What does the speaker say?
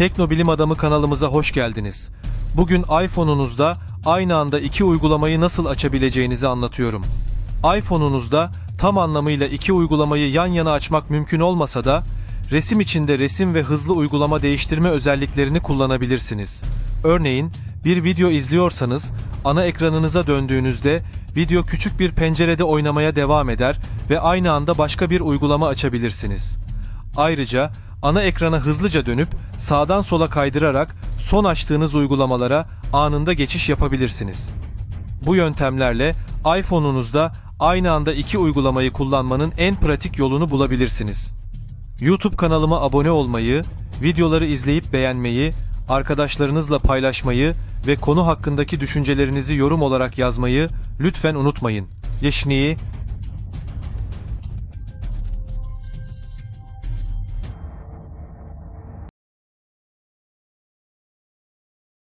Teknobilim Adamı kanalımıza hoş geldiniz. Bugün iPhone'unuzda aynı anda iki uygulamayı nasıl açabileceğinizi anlatıyorum. iPhone'unuzda tam anlamıyla iki uygulamayı yan yana açmak mümkün olmasa da resim içinde resim ve hızlı uygulama değiştirme özelliklerini kullanabilirsiniz. Örneğin bir video izliyorsanız ana ekranınıza döndüğünüzde video küçük bir pencerede oynamaya devam eder ve aynı anda başka bir uygulama açabilirsiniz. Ayrıca ana ekrana hızlıca dönüp sağdan sola kaydırarak son açtığınız uygulamalara anında geçiş yapabilirsiniz. Bu yöntemlerle iPhone'unuzda aynı anda iki uygulamayı kullanmanın en pratik yolunu bulabilirsiniz. YouTube kanalıma abone olmayı, videoları izleyip beğenmeyi, arkadaşlarınızla paylaşmayı ve konu hakkındaki düşüncelerinizi yorum olarak yazmayı lütfen unutmayın. Yeşniyi